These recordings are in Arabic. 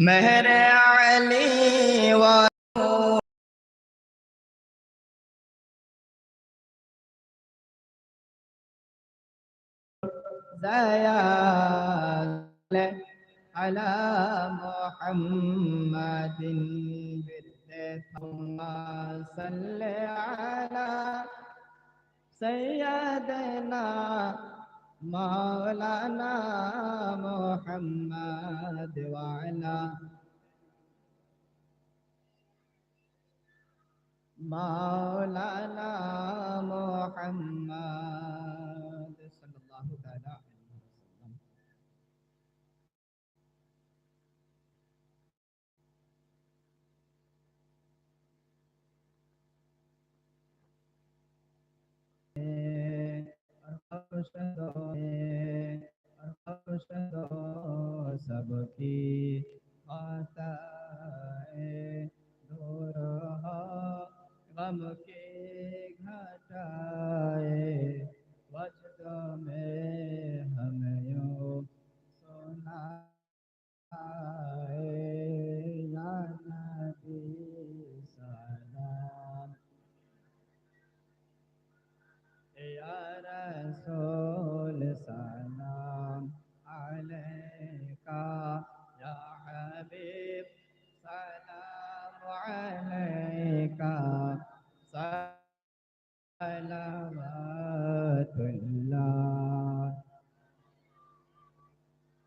مهر علي و زيال على محمد ثم صل على سيدنا مولانا محمد وعلى مولانا محمد صلى الله تعالى عليه وسلم. सबकी माता है दो रहा गम के সালাতুল্লাহ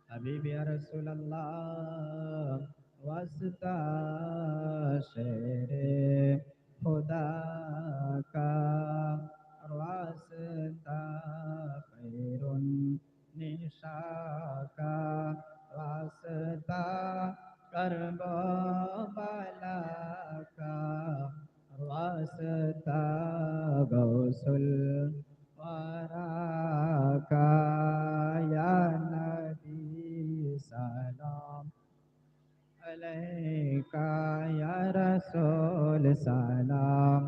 হাবিব ইয়া রাসূলুল্লাহ ওয়াসতা শেরে খোদা কা ওয়াসতা খায়রুন নিশা কা वास्ता गौसुल वरा का या नबी सलाम अलैका या रसूल सलाम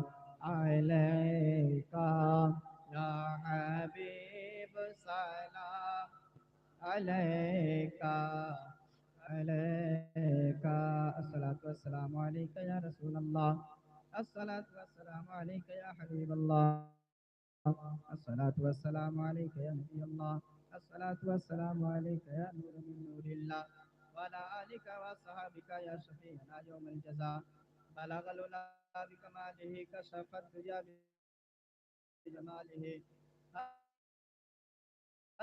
अलैका या हबीब सलाम अलैका अलैका अस्सलातु वस्सलामु अलैका या रसूल अल्लाह الصلاة والسلام عليك يا حبيب الله. الصلاة والسلام عليك يا نبي الله. الصلاة والسلام عليك يا نور من نور الله. وعلى آلك وصحابك يا شفيعنا يوم الجزاء. بلغ الأولى بكماله كشف الدنيا بجماله.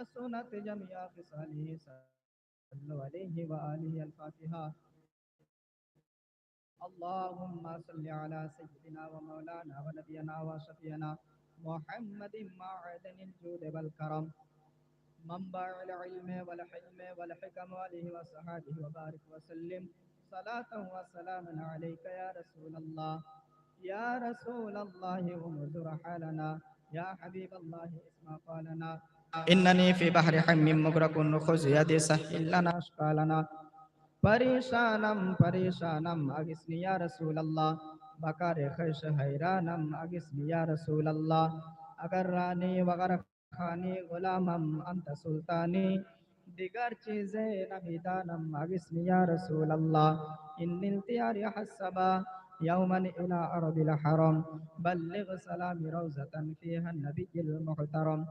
السنة جميع خصاله. صلى الله عليه وآله الفاتحة. اللهم صل على سيدنا ومولانا ونبينا وشفينا محمد معدن الجود والكرم. منبع العلم والحلم والحكم وآله وصحابه وبارك وسلم. صلاة وسلاما عليك يا رسول الله. يا رسول الله انظر حالنا يا حبيب الله اسمع قالنا إنني في بحر حم مغرق خذ يدي سهل لنا परेशानम परेशानम अगिसनी या रसूल अल्लाह बकर खश हैरानम अगिसनी या रसूल अल्लाह अगर रानी वगर खानी गुलामम अंत सुल्तानी दिगर चीज़ें नबीदानम अगिसनी या रसूल अल्लाह इन्निल तियारी हसबा يوما إلى أرض الحرم بلغ سلام روزة فيها النبي المحترم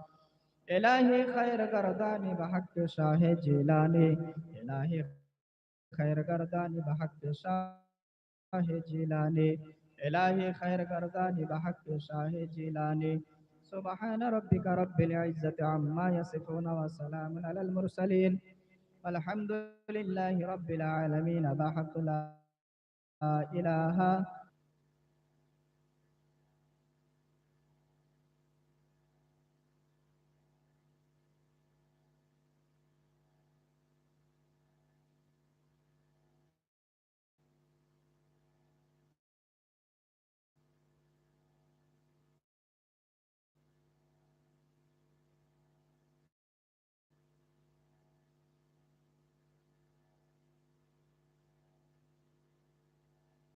إلهي خير قرداني بحق شاه جيلاني إلهي خیر گردانی بحق شاه جیلانی. الهی خیر گردانی بحق شاه جیلانی. سبحان ربك رب العزة عما يصفون وسلام على المرسلين والحمد لله رب العالمين بحق لا إله